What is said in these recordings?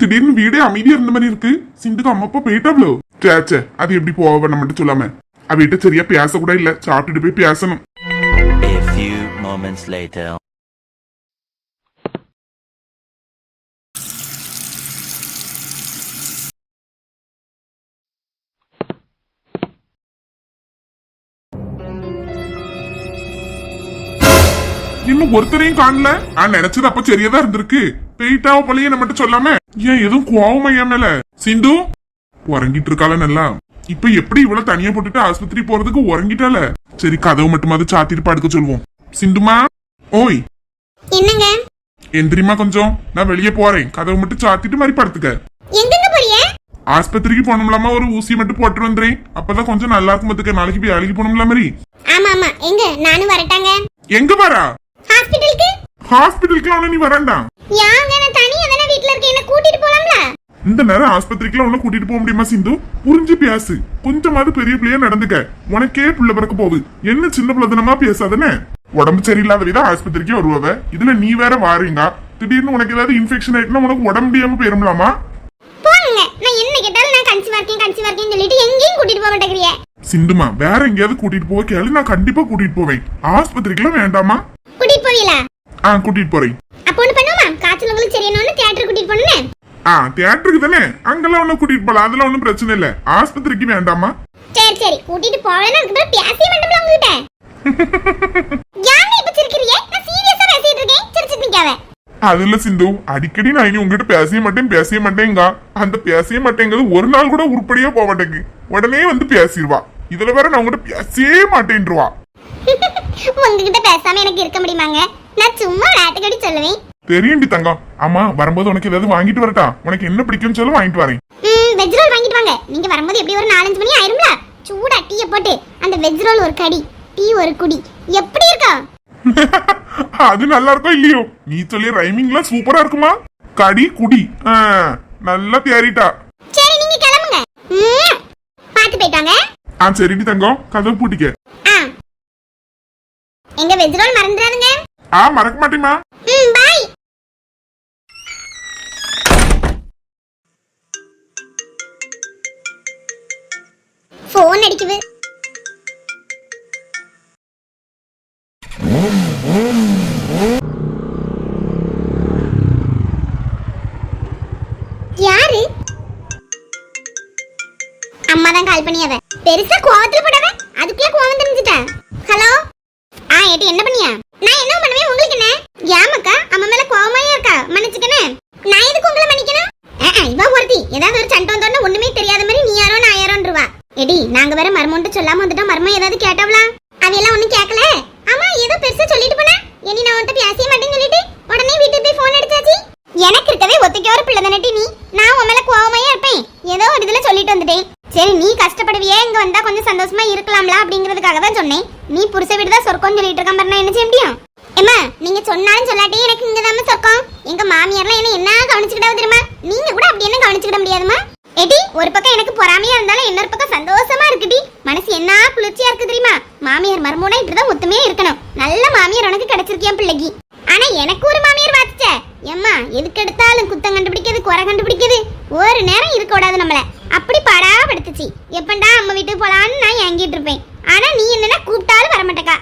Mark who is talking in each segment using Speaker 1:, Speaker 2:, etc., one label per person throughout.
Speaker 1: திடீர்னு வீடே அமைதியா இருந்த மாதிரி இருக்கு. சிந்துக்கு அம்மா அப்பா போயிட்டாப்ளோ சேச்சே அது எப்படி போவ மட்டும் சொல்லாம? அவகிட்ட சரியா பேச கூட இல்ல. சாப்பிட்டுட்டு போய் பேசணும். இன்னும் ஒருத்தரையும் காணல. நான் நினைச்சது அப்ப சரியாதான் இருந்திருக்கு. போயிட்டாவ பழைய மட்டும் சொல்லாம? ஏன் எதுவும் கோவமா என் மேல சிந்து? உறங்கிட்டு இருக்கால நல்லா. இப்ப எப்படி இவ்வளவு தனியா போட்டுட்டு ஆஸ்பத்திரி போறதுக்கு உறங்கிட்டால சரி கதவு மட்டுமாவது சாத்திட்டு படுக்க சொல்லுவோம் சிந்துமா? ஓய்.
Speaker 2: என்னங்க?
Speaker 1: எந்திரிமா கொஞ்சம்? நான் வெளியே போறேன். கதவு மட்டும் சாத்திட்டு மாதிரி படுத்துக்க.
Speaker 2: எங்கங்க போறீங்க
Speaker 1: ஆஸ்பத்திரிக்கு போனோம்லாமா? ஒரு ஊசி மட்டும் போட்டு வந்துறேன் அப்பதான் கொஞ்சம் நல்லா இருக்கும் பாத்துக்க. நாளைக்கு போய் வேலைக்கு போனோம்ல மாதிரி.
Speaker 2: ஆமா ஆமா. எங்க? நானும் வரட்டாங்க.
Speaker 1: எங்க வரா?
Speaker 2: ஹாஸ்பிடலுக்கு?
Speaker 1: ஹாஸ்பிட்டலுக்கு நீ வரண்டாம்
Speaker 2: யாங்க நான் தனியா தானே வீட்ல இருக்கேன் என்ன கூட்டிட்டு போலாம்ல
Speaker 1: இந்த நேரம் ஆஸ்பத்திரிக்குலாம் உன்ன கூட்டிட்டு போக முடியுமா சிந்து? புரிஞ்சு பேசு. கொஞ்சமாவது பெரிய பிள்ளையா நடந்துக்க. உனக்கே புள்ள பிறக்க போகுது. என்ன சின்ன பிள்ளைதனமா பேசாதனே? உடம்பு சரியில்லாத விதம் ஆஸ்பத்திரிக்கே வருவவ. இதுல நீ வேற வாரீங்க. திடீர்னு உனக்கு ஏதாவது இன்ஃபெக்ஷன் ஆயிட்டுனா உனக்கு உடம்பு முடியாம போயிரும்லாமா
Speaker 2: நான் என்ன கேட்டாலும் நான் கன்சீவ் இருக்கேன் கன்சீவ் இருக்கேன்னு சொல்லிட்டு எங்கேயும் கூட்டிட்டு போக மாட்டேங்கிறிய.
Speaker 1: சிந்துமா வேற எங்கேயாவது கூட்டிட்டு போக கேளு. நான் கண்டிப்பா கூட்டிட்டு போவேன். ஆஸ்பத்திரிக்குலாம் வேண்டாமா?
Speaker 2: கூட்டிட்டு போவீங்களா?
Speaker 1: ஆ கூட்டிட்டு போறேன்.
Speaker 2: அப்போ ஒண்ணு பண்ணுவோமா? காய்ச்சல் உங்களுக்கு சரியானு தியேட்டர் கூட்டிட்டு போனே
Speaker 1: ஆ தியேட்டருக்கு தானே? அங்கெல்லாம் ஒன்னும் கூட்டிட்டு போலாம் அதெல்லாம் ஒன்னும் பிரச்சனை இல்ல. ஆஸ்பத்திரிக்கு வேண்டாமா
Speaker 2: சரி சரி. கூட்டிட்டு போகலன்னு அதுக்கு பேசவே மாட்டோம்ல உங்ககிட்ட. யானை இப்ப நான் சீரியஸா பேசிட்டு இருக்கேன். சிரிச்சிட்டு நிக்காத
Speaker 1: அது இல்ல சிந்து. அடிக்கடி நான் இனி உங்ககிட்ட பேசவே மாட்டேன் பேசவே மாட்டேங்க. அந்த பேசவே மாட்டேங்கிறது ஒரு நாள் கூட உருப்படியா போக மாட்டேங்கு. உடனே வந்து பேசிடுவா இதுல வேற நான் உங்ககிட்ட பேசவே மாட்டேன்ருவா
Speaker 2: உங்ககிட்ட பேசாம எனக்கு இருக்க முடியுமாங்க? நான் சும்மா விளையாட்டுக்கடி சொல்லுவேன்.
Speaker 1: தெரியும்டி தங்கம் ஆமா வரும்போது உனக்கு ஏதாவது வாங்கிட்டு வரட்டா? உனக்கு என்ன பிடிக்கும்னு சொல்லி வாங்கிட்டு வரேன்.
Speaker 2: ம் வெஜ் ரோல் வாங்கிட்டு வாங்க. நீங்க வரும்போது எப்படி ஒரு நாலஞ்சு மணி ஆயிரும்ல? சூடா டீயை போட்டு அந்த வெஜ் ரோல் ஒரு கடி டீ ஒரு குடி. எப்படி இருக்கா?
Speaker 1: அது நல்லா இருக்கும் இல்லையோ? நீ சொல்லி ரைமிங்லாம் சூப்பரா இருக்குமா? கடி குடி. ஆ, நல்லா தேறிட்டா.
Speaker 2: சரி நீங்க கிளம்புங்க. பாத்து போயிட்டாங்க
Speaker 1: ஆ சரிடி தங்கம் கதவு பூட்டிக்க.
Speaker 2: எங்க வெஜ் ரோல் மறந்துடாதுங்க.
Speaker 1: ஆ மறக்க மாட்டேமா
Speaker 2: எடி நாங்க வேற மர்மோன்ட்டு சொல்லாம வந்துட்டோம். மர்மம் ஏதாவது கேட்டவளா? அவையெல்லாம் ஒண்ணும் கேட்கல ஆமா ஏதோ பெருசா சொல்லிட்டு போனா. இனி நான் உன்கிட்ட பேசவே மாட்டேன்னு சொல்லிட்டு உடனே வீட்டுக்கு போய் போன் அடிச்சாச்சு. எனக்கு இருக்கவே ஒத்துக்க ஒரு பிள்ளை தானே நீ. நான் உன் மேல கோவமாயே இருப்பேன். ஏதோ ஒரு இதுல சொல்லிட்டு வந்துட்டேன். சரி நீ கஷ்டப்படுவியே இங்க வந்தா கொஞ்சம் சந்தோஷமா இருக்கலாம்ல அப்படிங்கிறதுக்காக தான் சொன்னேன். நீ புருஷ வீடு தான் சொர்க்கம்னு சொல்லிட்டு இருக்கான் பாரு, என்ன செய்ய முடியும்? ஏம்மா நீங்க சொன்னாலும் சொல்லாட்டி எனக்கு இங்க தான் சொர்க்கம். எங்க மாமியார்லாம் என்ன என்ன கவனிச்சுக்கிட்டாவது தெரியுமா? நீங்க கூட அப்படி என்ன கவனிச்சுக்கிட முடியாதுமா எடி ஒரு பக்கம் எனக்கு பொறாமையா இருந்தாலும் இன்னொரு பக்கம் சந்தோஷமா இருக்குடி. மனசு என்ன குளிர்ச்சியா இருக்கு தெரியுமா? மாமியார் மர்மோனா இப்படிதான் ஒத்துமையா இருக்கணும். நல்ல மாமியார் உனக்கு கிடைச்சிருக்கியா பிள்ளைக்கு. ஆனா எனக்கு ஒரு மாமியார் வாச்சிச்ச. எம்மா எதுக்கு எடுத்தாலும் குத்தம் கண்டுபிடிக்கிறது குறை கண்டுபிடிக்கிறது? ஒரு நேரம் இருக்க கூடாது நம்மள. அப்படி பாடா படுத்துச்சு எப்பண்டா அம்மா வீட்டுக்கு போலான்னு நான் ஏங்கிட்டு இருப்பேன். ஆனா நீ என்னன்னா கூப்பிட்டாலும் வரமாட்டக்கா.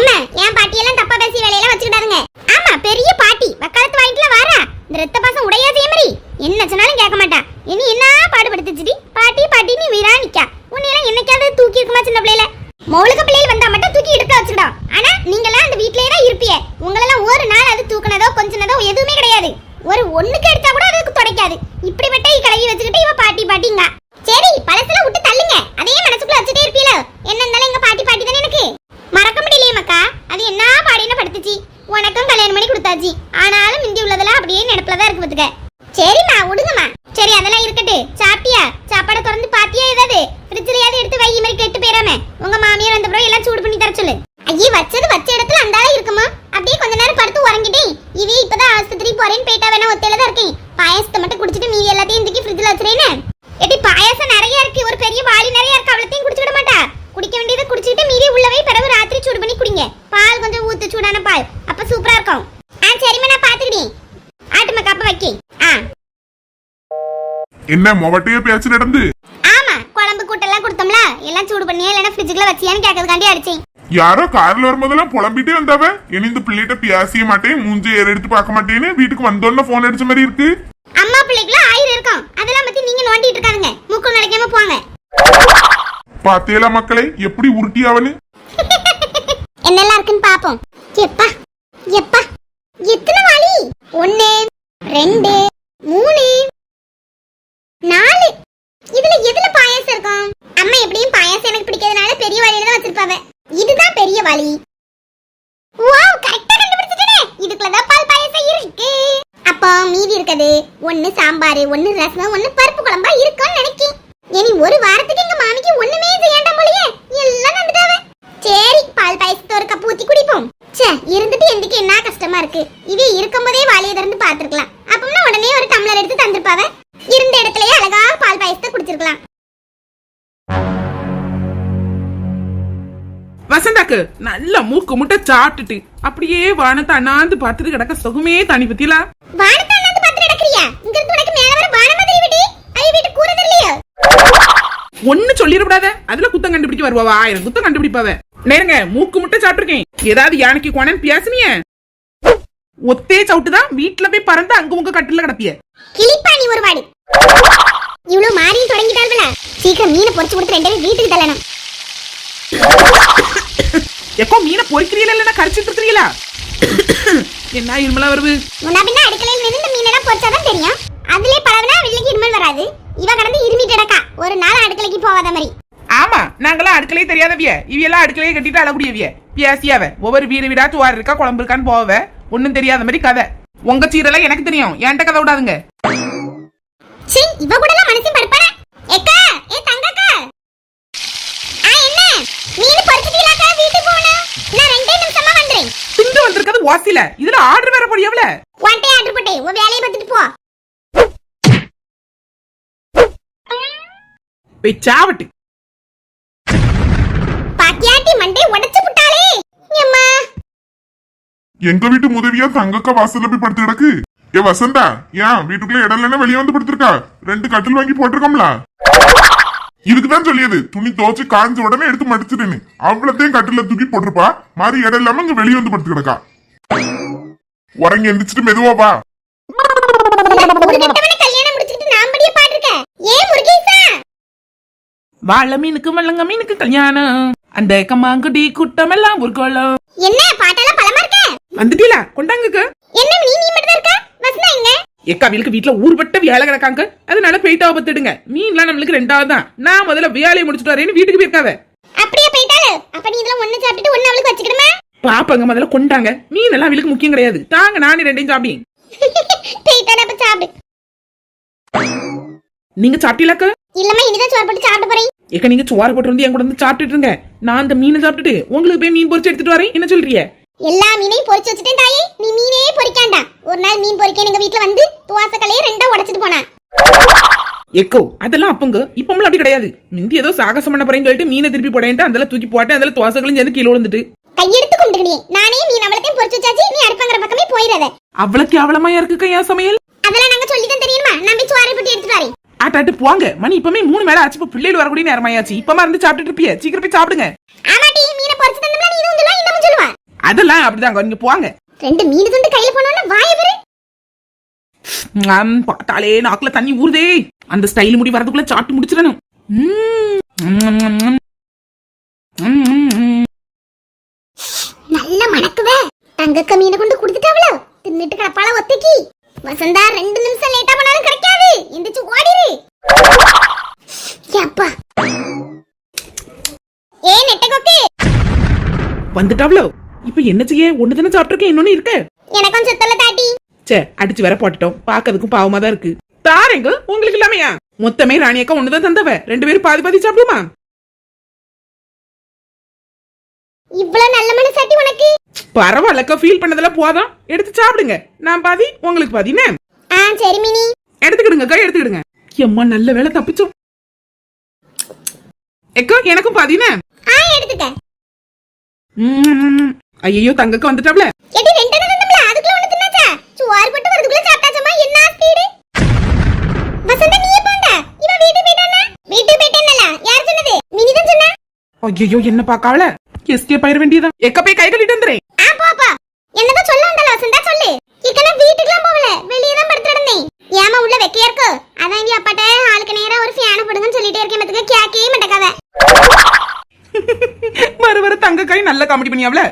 Speaker 2: எம்மா என் பாட்டியெல்லாம் தப்பா பேசி வேலையெல்லாம் வச்சுக்கிட்டாருங்க ஆமா பெரிய பாட்டி. வக்காலத்து வாங்கிட்டுல வாரா. இந்த ரத்த பாசம் உடையா மாதிரி என்ன சொன்னாலும் கேட்க மாட்டா இனி என்ன பாடுபடுத்துச்சுடி பாட்டி பாட்டி நீ வீரா நிக்கா உன்னையெல்லாம் என்னைக்காவது தூக்கி இருக்குமா சின்ன பிள்ளையில? மௌலுக பிள்ளைகள் வந்தா மட்டும் தூக்கி எடுக்க வச்சுக்கிடும் ஆனா நீங்கெல்லாம் அந்த வீட்லயே தான் இருப்பிய. உங்களெல்லாம் ஒரு நாள் அது தூக்குனதோ கொஞ்சனதோ எதுவுமே கிடையாது. ஒரு ஒண்ணுக்கு எடுத்தா கூட அதுக்கு துடைக்காது. இப்படிப்பட்ட இ கலவி வச்சுக்கிட்டு இவ பாட்டி பாட்டிங்க. சரி பழசுல விட்டு தள்ளுங்க. அதே மனசுக்குள்ள வச்சுட்டே இருப்பீல. என்ன இருந்தாலும் எங்க பாட்டி பாட்டி தானே எனக்கு? மறக்க முடியலையே மக்கா. அது என்ன பாடின்னு படுத்துச்சு. உனக்கும் கல்யாணம் பண்ணி கொடுத்தாச்சு. ஆனாலும் மிந்தி உள்ளதெல்லாம் அப்படியே நினப்புல தான் இருக்கு பார்த்துக்க சரிம்மா விடுங்கம்மா சரி அதெல்லாம் இருக்கட்டு சாப்பிட்டியா சாப்பாடை திறந்து பாத்தியா ஏதாவது ஃப்ரிட்ஜ்லயாவது எடுத்து வை மாதிரி கெட்டு போயிடாம உங்க மாமியார் வந்த பிறகு எல்லாம் சூடு பண்ணி தர சொல்லு ஐயே வச்சது வச்ச இடத்துல அந்த ஆளா இருக்குமா அப்படியே கொஞ்ச நேரம் படுத்து உறங்கிட்டேன் இவே இப்பதான் ஆஸ்பத்திரி போறேன்னு போயிட்டா வேணா ஒத்தையில தான் இருக்கேன் பாயசத்தை மட்டும் குடிச்சிட்டு மீதி எல்லாத்தையும் தூக்கி ஃப்ரிட்ஜ்ல வச்சிரேன்னு எட்டி பாயாசம் நிறைய இருக்கு. ஒரு பெரிய வாளி நிறைய இருக்கு. அவ்வளத்தையும் குடிச்சிட மாட்டா. குடிக்க வேண்டியதை குடிச்சிட்டு மீதி உள்ளவே பிறகு ராத்திரி சூடு பண்ணி குடிங்க. பால் கொஞ்சம் ஊத்து சூடான பால். அப்ப சூப்பரா இருக்கும். ஆ சரிம்மா நான் பாத்துக்கிட்டேன் ஆட்டுமா கப்ப வைக்கி ஆ.
Speaker 1: என்ன மொவட்டைய பேச்சு நடந்து?
Speaker 2: ஆமா குழம்பு கூட்டெல்லாம் கொடுத்தோம்ல. எல்லாம் சூடு பண்ணியா இல்லைன்னா ஃப்ரிட்ஜுக்குள்ள வச்சியான்னு கேட்கறதுக்காண்டி அடிச்சேன்.
Speaker 1: யாரோ கார்ல வரும்போதெல்லாம் புலம்பிட்டே வந்தாவ? இனி இந்த பிள்ளைகிட்ட பேசிய மாட்டேன் மூஞ்சி ஏற எடுத்து பார்க்க மாட்டேன்னு வீட்டுக்கு வந்தோன்னு போன் அடிச்ச மாதிரி இருக்கு.
Speaker 2: பிள்ளைக்குள்ள ஆயிரம் இருக்கும். அதெல்லாம் பத்தி நீங்க நோண்டிட்டு இருக்காதுங்க. மூக்கு நினைக்காம போங்க.
Speaker 1: பாத்தேலா மக்களே? எப்படி உருட்டியாவனு
Speaker 2: என்னெல்லாம் இருக்குன்னு பாப்போம். எப்பா? எப்பா? எத்தனை வாளி ஒண்ணு ரெண்டு மூணு நாலு இதுல எதுல பாயாசம் இருக்கும் அம்மா எப்படியும் பாயாசம் எனக்கு பிடிக்கிறதுனால பெரிய வாளியில தான் வச்சிருப்பாவ இதுதான் பெரிய வாளி வாவ் கரெக்டா கண்டுபிடிச்சிட்டே இதுக்குள்ள தான் பால் பாயாசம் இருக்கு அப்போ மீதி ஒண்ணு சாம்பார் ஒண்ணு ரசம் ஒண்ணு பருப்பு குழம்பா இருக்கும்னு நினைக்கேன். இனி ஒரு வாரத்துக்கு எங்க மாமிக்கு ஒண்ணுமே செய்யாண்டாம் போலயே. எல்லாம் நந்துட்டாவே சரி பால் பாயசத்தை ஒரு கப் ஊத்தி குடிப்போம். ச்சே இருந்துட்டு எந்திக்கு என்ன கஷ்டமா இருக்கு. இதே இருக்கும்போதே வாளியை திறந்து பார்த்திருக்கலாம். அப்பம்னா உடனே ஒரு டம்ளர் எடுத்து தந்திருப்பாவ. இருந்த இடத்துலயே அழகா பால் பாயசத்தை குடிச்சிருக்கலாம்.
Speaker 3: வசந்தாக்கு நல்ல மூக்கு முட்டை சாப்பிட்டுட்டு அப்படியே வானத்தை அண்ணாந்து பார்த்துட்டு கிடக்க சுகமே தனி பத்திலா
Speaker 2: வானத்தை அண்ணாந்து பார்த்து நடக்கறியா இங்க இருந்து உனக்கு மேல வர வான மாதிரி விடி. ஐ வீட்டு கூரை தெரியலையோ.
Speaker 3: ஒண்ணு சொல்லிடக்கூடாத. அதுல குத்தம் கண்டுபிடிக்க வருவா ஆயிரம் குத்தம் கண்டுபிடிப்பாவ. நேருங்க மூக்கு முட்டை சாப்பிட்டுருக்கேன். ஏதாவது யானைக்கு கோனன்னு பேசுனிய ஒத்தே சவுட்டு தான் வீட்டுல போய் பறந்து அங்க உங்க கட்டில கிடப்பிய.
Speaker 2: கிளிப்பா நீ ஒரு வாடி. இவ்வளவு மாறியும் தொடங்கிட்டாள்ல சீக்கிரம் மீனை பொரிச்சு கொடுத்து ரெண்டு பேரும் வீட்டுக்கு தள்ளணும்.
Speaker 3: எப்போ மீனை பொறிக்கிறீங்களா இல்லைன்னா கரைச்சிட்டு இருக்கிறீங்களா? என்ன இருமலா வருது?
Speaker 2: முன்னா பின்ன அடுக்கலையில் இந்த மீனெல்லாம் பொரிச்சாதான் தெரியும். அதுலயே பழகுனா வெள்ளைக்கு இருமல் வராது. இவ கடந்து இருமிட்டு கிடக்கா. ஒரு நாள் அடுக்கலைக்கு போகாத மாதிரி.
Speaker 3: ஆமா நாங்களாம் அடுக்கலையே தெரியாதவிய. இவையெல்லாம் அடுக்கலையே கட்டிட்டு அழக்கூடியவிய பியாசியாவ. ஒவ்வொரு வீடு வீடா துவார் இருக்கா குழம்பு இருக்கான்னு போவ. ஒண்ணும் தெரியாத மாதிரி கதை. உங்க சீரெல்லாம் எனக்கு தெரியும். என்கிட்ட கதை விடாதுங்க.
Speaker 2: சீ இவ கூட மனசும் படுப்பானே ஏக்கா ஏ தங்கக்கா ஆ என்ன மீன் பொரிச்சிட்டீங்களாக்கா வீட்டுக்கு போகணும் நான் ரெண்டே நிமிஷமா வந்துறேன்
Speaker 3: வந்திருக்கிறது வாசில இதுல ஆர்டர் வேற போடியவல
Speaker 2: ஒன்டே ஆர்டர் போட்டே உன் வேலையை பார்த்துட்டு போ.
Speaker 3: போய் சாவட்டு.
Speaker 2: பாத்தியாட்டி மண்டை உடைச்சு புட்டாளே. எம்மா
Speaker 1: எங்க வீட்டு உதவியா தங்கக்கா வாசல்ல போய் படுத்து கிடக்கு? ஏ வசந்தா ஏன் வீட்டுக்குள்ள இடம் இல்லைன்னா வெளியே வந்து படுத்திருக்கா? ரெண்டு கட்டில் வாங்கி போட்டிருக்கோம்ல. இதுக்குதான் சொல்லியது. துணி துவைச்சு காஞ்ச உடனே எடுத்து மடிச்சிடுன்னு அவ்வளத்தையும் கட்டில தூக்கி போட்டிருப்பா. மாதிரி இடம் இல்லாம இங்க வெளியே வந்து படுத்து கிடக்கா. உறங்கி எந்திரிச்சிட்டு மெதுவா வா.
Speaker 2: ஒரு கெட்டவனை கல்யாணம் முடிச்சிட்டு நான் படிய பாட்டிருக்க ஏன் முருகேசா!
Speaker 3: வாழ மீனுக்கு மல்லங்க மீனுக்கு கல்யாணம். அந்த கம்மாங்குடி கூட்டம் எல்லாம் ஒரு கோலம்.
Speaker 2: என்ன பாட்டெல்லாம் பலமா இருக்க?
Speaker 3: வந்துட்டீங்களா கொண்டாங்கக்கு.
Speaker 2: என்ன நீ நீ மட்டும் தான் இருக்க? வசனா எங்க?
Speaker 3: எக்கா வீலுக்கு வீட்டுல ஊர்பட்ட வேலை கிடக்காங்க. அதனால போயிட்டா பத்துடுங்க மீன்லாம் நம்மளுக்கு ரெண்டாவது தான் நான் முதல்ல வேலையை முடிச்சுட்டு வரேன்னு வீட்டுக்கு போயிருக்காவ.
Speaker 2: அப்படியே போயிட்டாளு? அப்ப நீ இதெல்லாம் ஒண்ணு சாப்பிட்டுட்டு ஒண்ணு அவளுக்கு வச்சுக்கிடுமா?
Speaker 3: பாப்பாங்க முதல்ல கொண்டாங்க. மீன் எல்லாம் வீலுக்கு முக்கியம் கிடையாது. தாங்க நானே ரெண்டையும் சாப்பிடுங்க நீங்க சாப்பிட்டீங்களாக்கா
Speaker 2: இல்லம்மா இனிதான் சோறு போட்டு சாப்பிட போறேன்.
Speaker 3: ஏக்கா நீங்க சோறு போட்டு வந்து என் கூட வந்து சாப்பிட்டுட்டு இருங்க. நான் அந்த மீனை சாப்பிட்டுட்டு உங்களுக்கு போய் மீன் பொரிச்சு எடுத்துட்டு வரேன். என்ன சொல்றீங்க?
Speaker 2: எல்லா மீனையும் பொரிச்சு வச்சுட்டேன் தாயே. நீ மீனே பொரிக்காண்டா ஒரு நாள் மீன் பொரிக்க எங்க வீட்டுல வந்து துவாச கலையை ரெண்டா உடைச்சிட்டு போனா
Speaker 3: எக்கோ அதெல்லாம் அப்பங்க. இப்பமெல்லாம் அப்படி கிடையாது. முந்தி ஏதோ சாகசம் பண்ண போறேன்னு சொல்லிட்டு மீனை திருப்பி போடேன்ட்டு அதெல்லாம் தூக்கி போட்டேன் அதில் துவாசங்களும் சேர்ந்து கீழே விழுந்துட்டு.
Speaker 2: கையெடுத்து கொண்டுக்கிடியே நானே மீன் அவளத்தையும் பொரிச்சு வச்சாச்சு நீ அடுப்பங்கிற பக்கமே போயிடாத.
Speaker 3: அவ்வளவு கேவலமா இருக்குக்கா என் சமையல்?
Speaker 2: அதெல்லாம் நாங்க சொல்லிதான் தெரியுமா? நான் போய் சோறை போட்டு எடுத்துட்டு வரேன்.
Speaker 3: ஆட்டாட்டு போங்க. மணி இப்பமே மூணு மேல ஆச்சு. இப்ப பிள்ளைகள் வரக்கூடிய நேரமாயாச்சு இப்பமா இருந்து சாப்பிட்டுட்டு இருப்பிய. சீக்கிரம் போய் சாப்பிடுங்க.
Speaker 2: ஆமாட்டி மீனை பொரிச்சு தந்தோம்னா நீ இதுவும் சொல்லுவா இன்னமும் சொல்லுவா.
Speaker 3: அதெல்லாம் அப்படிதாங்க. நீங்க போங்க.
Speaker 2: ரெண்டு மீன் துண்டு கையில போனோம்னா வாய பெரு
Speaker 3: பார்த்தாலே நாக்குல தண்ணி ஊறுதே. அந்த ஸ்டைல் முடி வரதுக்குள்ள சாப்பிட்டு முடிச்சிடணும் ம், ம், ம், ம். ம், ம், ம்.
Speaker 2: நல்ல மணக்குவே தங்கக்க மீனை கொண்டு கொடுத்துட்டாவளோ? தின்னுட்டு கிடப்பாள ஒத்தைக்கு. வசந்தா ரெண்டு நிமிஷம் லேட்டா பண்ணாலும் கிடைக்காது. எந்திரிச்சு ஓடிரு. அப்பா. ஏ நெட்ட கொக்கு
Speaker 3: வந்துட்டாவ்ளோ? இப்ப என்ன செய்ய? ஒண்ணு தானே சாப்பிட்டுருக்கேன் இன்னொன்னு இருக்க?
Speaker 2: எனக்கும் சுத்தல தாட்டி.
Speaker 3: சே அடிச்சு வேற போட்டுட்டோம். பாக்கிறதுக்கும் பாவமா தான் இருக்கு. தாரேங்க உங்களுக்கு இல்லாமையா? மொத்தமே ராணியக்கா ஒண்ணுதான் தந்தவ. ரெண்டு பேரும் பாதி பாதி சாப்பிடுமா
Speaker 2: இவ்வளவு நல்ல மனசாட்டி உனக்கு?
Speaker 3: பரவாயில்லக்கா ஃபீல் பண்ணதெல்லாம் போதும். எடுத்து சாப்பிடுங்க. நான் பாதி உங்களுக்கு பாதினே
Speaker 2: ஆ சரி மினி.
Speaker 3: எடுத்துக்கிடுங்கக்கா எடுத்துக்கிடுங்க. எம்மா நல்ல வேளை தப்பிச்சோம். எக்கா எனக்கும் பாதினே
Speaker 2: ஆ எடுத்துக்க
Speaker 3: ம்ம். ஐயையோ தங்கக்கா வந்துட்டாப்ல.
Speaker 2: எடி ரெண்டு நாள் நம்மள அதுக்குள்ள ஒண்ணு தின்னாச்சா? சோறு போட்டு வரதுக்குள்ள சாப்பிட்டாச்சம்மா என்ன ஸ்பீடு வசந்த நீ போண்ட.
Speaker 3: இவன் வீட்டுக்கு போயிட்டானா வீட்டுக்கு போயிட்டேன்ல யார் சொன்னது? மினி தான் சொன்னா? ஐயையோ என்ன பார்க்காவல? எஸ்கேப் ஆயிர வேண்டியதான் எக்க போய் கை கட்டிட்டு வந்துறேன்
Speaker 2: ஆ போப்பா என்னதான் சொல்ல வந்தால வசந்தா சொல்லு. இக்கன வீட்டுக்குலாம் போகல. வெளியே தான் படுத்து கிடந்தேன். ஏமா உள்ள வெக்கையா இருக்கு? அதான் இங்க அப்பாட்ட ஆளுக்கு நேரா ஒரு ஃபேன் போடுங்கன்னு சொல்லிட்டே இருக்கேன் மத்துக்கு கேக்கவே மாட்டேக்காவ
Speaker 3: வர வர தங்க கை நல்ல காமெடி பண்ணியாவல?